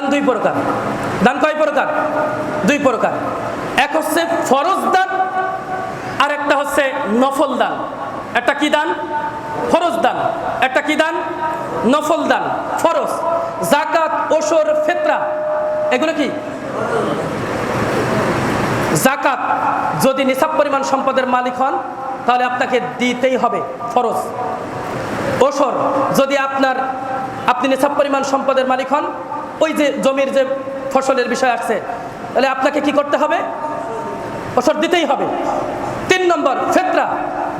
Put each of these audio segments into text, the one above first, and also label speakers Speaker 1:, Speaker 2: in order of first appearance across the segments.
Speaker 1: দান দুই প্রকার। দান কয় প্রকার? দুই প্রকার। এক হচ্ছে ফরজ দান আর একটা হচ্ছে নফল দান। একটা কি দান? ফরজ দান। একটা কি দান? নফল দান। ফরজ। জাকাত ওসর, ফেতরা। এগুলো কি? জাকাত যদি নিসাব পরিমাণ সম্পদের মালিক হন, তাহলে আপনাকে দিতেই হবে ফরজ। ওসর। যদি আপনার, আপনি নিসাব পরিমাণ সম্পদের মালিক হন ওই যে জমির যে ফসলের বিষয় আসছে, তাহলে আপনাকে কি করতে হবে? ওসর দিতেই হবে। তিন নম্বর ফেতরা।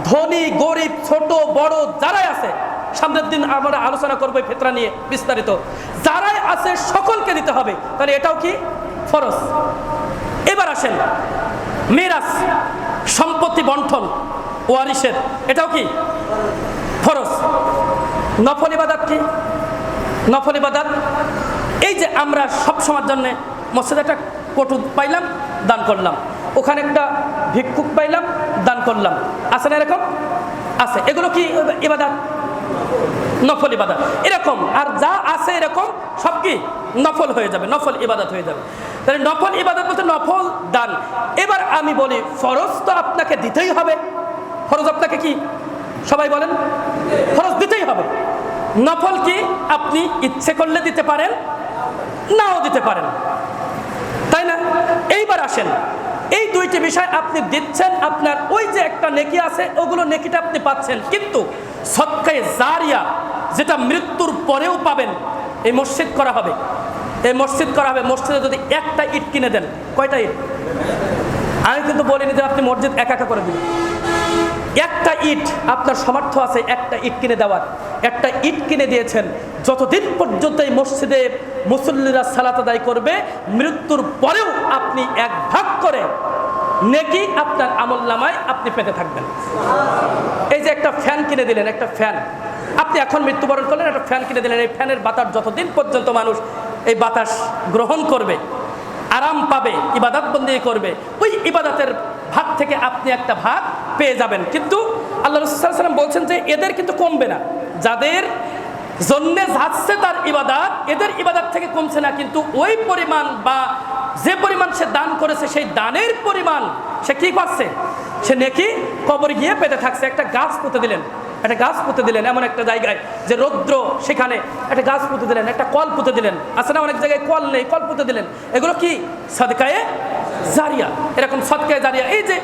Speaker 1: ধনী, গরিব, ছোট, বড় যারাই আছে, সামনের দিন আমরা আলোচনা করব ফেতরা নিয়ে বিস্তারিত। যারাই আছে সকলকে দিতে হবে। তাহলে এটাও কি? ফরজ। এবার আসেন। মিরাজ, সম্পত্তি বন্টন ওয়ারিসের এটাও কি? ফরজ। নফল ইবাদাত কি? নফল ইবাদাত এই যে আমরা সব সময়ের জন্য মসজিদে একটা কটু পাইলাম, দান করলাম। ওখানে একটা ভিক্ষুক পাইলাম, দান করলাম। আছে না এরকম? আছে। এগুলো কি ইবাদাত? নফল ইবাদত। এরকম। আর যা আছে এরকম, সব কি? নফল হয়ে যাবে। নফল ইবাদত হয়ে যাবে। তাহলে নফল ইবাদত বলতে নফল দান। এবার আমি বলি, ফরজ তো আপনাকে দিতেই হবে। ফরজ আপনাকে কি? সবাই বলেন? ফরজ দিতেই হবে। নফল কি? আপনি ইচ্ছে করলে দিতে পারেন। নাও দিতে পারেন। তাই না? এইবার আসেন। এই দুইটি বিষয় আপনি দিচ্ছেন, আপনার ওই যে একটা নেকি আছে, ওগুলো নেকিটা আপনি পাচ্ছেন। কিন্তু সৎকায় জারিয়া, যেটা মৃত্যুর পরেও পাবেন, এই মসজিদ করা হবে। এই মসজিদ করা হবে, মসজিদে যদি একটা ইট কিনে দেন, কয়টা ইট? আমি কিন্তু বলিনি যে আপনি মসজিদ একা একা করে দিন একটা ইট, আপনার সামর্থ্য আছে একটা ইট কিনে দেওয়ার। একটা ইট কিনে দিয়েছেন, যতদিন পর্যন্ত এই মসজিদে মুসল্লিরা সালাত আদায় করবে, মৃত্যুর পরেও আপনি এক ভাগ করে নেকি আপনার আমল নামায় আপনি পেতে থাকবেন। এই যে একটা ফ্যান কিনে দিলেন, একটা ফ্যান। আপনি এখন মৃত্যুবরণ করলেন, একটা ফ্যান কিনে দিলেন। এই ফ্যানের বাতাস যতদিন পর্যন্ত মানুষ এই বাতাস গ্রহণ করবে, আরাম পাবে, ইবাদত বন্দি করবে, ওই ইবাদতের ভাগ থেকে আপনি একটা ভাগ পেয়ে যাবেন। কিন্তু আল্লাহ রসুলাম বলছেন যে এদের কিন্তু কমবে না। যাদের জন্যে যাচ্ছে তার ইবাদাত, এদের ইবাদাত থেকে কমছে না। কিন্তু ওই পরিমাণ বা যে পরিমাণ সে দান করেছে, সেই দানের পরিমাণ সে কি করছে? সে নেকি কবর গিয়ে পেতে থাকছে। একটা গাছ পুঁতে দিলেন। একটা গাছ পুঁতে দিলেন এমন একটা জায়গায় যে রৌদ্র সেখানে একটা গাছ পুঁতে দিলেন, একটা কল পুঁতে দিলেন। না অনেক জায়গায় কল নেই, কল পুঁতে দিলেন। এগুলো কি? সদকায়ে জারিয়া, এরকম সদকায়ে জারিয়া। এই যে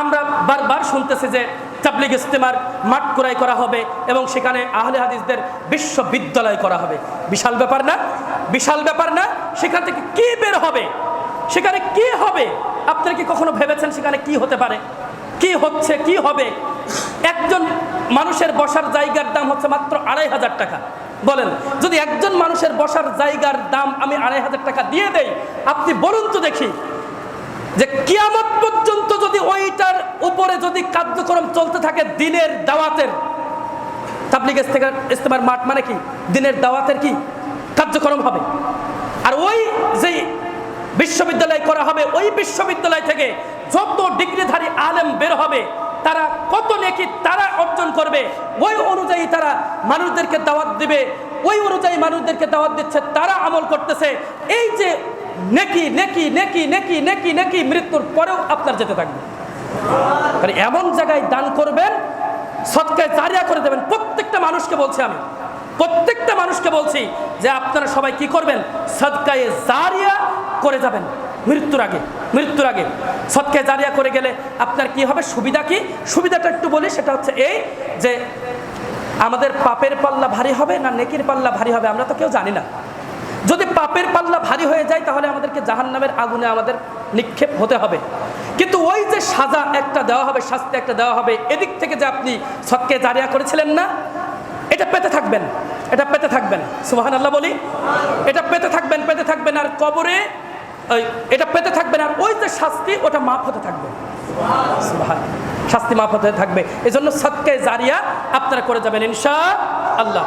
Speaker 1: আমরা বারবার শুনতেছি যে তাবলিগ ইস্তেমার মাঠ ক্রয় করা হবে এবং সেখানে আহলে হাদিসদের বিশ্ববিদ্যালয় করা হবে। বিশাল ব্যাপার না? বিশাল ব্যাপার না? সেখান থেকে কি বের হবে? সেখানে কি হবে? আপনারা কি কখনো ভেবেছেন সেখানে কি হতে পারে? কি হচ্ছে? কি হবে? একজন মানুষের বসার জায়গার দাম হচ্ছে মাত্র আড়াই হাজার টাকা। বলেন, যদি একজন মানুষের বসার জায়গার দাম আমি আড়াই হাজার টাকা দিয়ে দেই, আপনি বলুন তো দেখি যে কিয়ামত পর্যন্ত যদি ওইটার উপরে যদি কার্যক্রম চলতে থাকে দিনের দাওয়াতের, তাবলিগ ইস্তেমার মাঠ মানে কি? দিনের দাওয়াতের কি? কার্যক্রম হবে। আর ওই যেই বিশ্ববিদ্যালয় করা হবে, ওই বিশ্ববিদ্যালয় থেকে যত ডিগ্রিধারী আলেম বের হবে, তারা কত নেকি তারা অর্জন করবে, ওই তারা মানুষদেরকে দাওয়াত দিবে, ওই অনুযায়ী মানুষদেরকে দাওয়াত দিচ্ছে, তারা আমল করতেছে। এই যে নেকি নেকি নেকি নেকি নেকি নেকি মৃত্যুর পরেও আপনার যেতে থাকবে। এমন জায়গায় দান করবেন, সৎকায় জারিয়া করে দেবেন। প্রত্যেকটা মানুষকে বলছি আমি, প্রত্যেকটা মানুষকে বলছি যে আপনারা সবাই কি করবেন? সৎকায়ে জারিয়া করে যাবেন। মৃত্যুর আগে মৃত্যুর আগে। সৎকায় জারিয়া করে গেলে আপনার কি হবে? সুবিধা কি? সুবিধাটা একটু বলি, সেটা হচ্ছে এই যে আমাদের পাপের পাল্লা ভারী হবে না নেকির পাল্লা ভারী হবে আমরা তো কেউ জানি না। যদি পাপের পাল্লা ভারী হয়ে যায় তাহলে আমাদেরকে জাহান নামের আগুনে আমাদের নিক্ষেপ হতে হবে। কিন্তু ওই যে সাজা একটা দেওয়া হবে, শাস্তি একটা দেওয়া হবে, এদিক থেকে যে আপনি সৎকে জারিয়া করেছিলেন না, এটা পেতে থাকবেন, এটা পেতে থাকবেন। সুবাহান আল্লাহ বলি, এটা পেতে থাকবেন পেতে থাকবেন। আর কবরে এটা পেতে থাকবে না। ওই যে শাস্তি, ওটা মাফ হতে থাকবে। শাস্তি মাফ হতে থাকবে। এজন্য জন্য সৎকে জারিয়া আপনারা করে যাবেন ইনশা আল্লাহ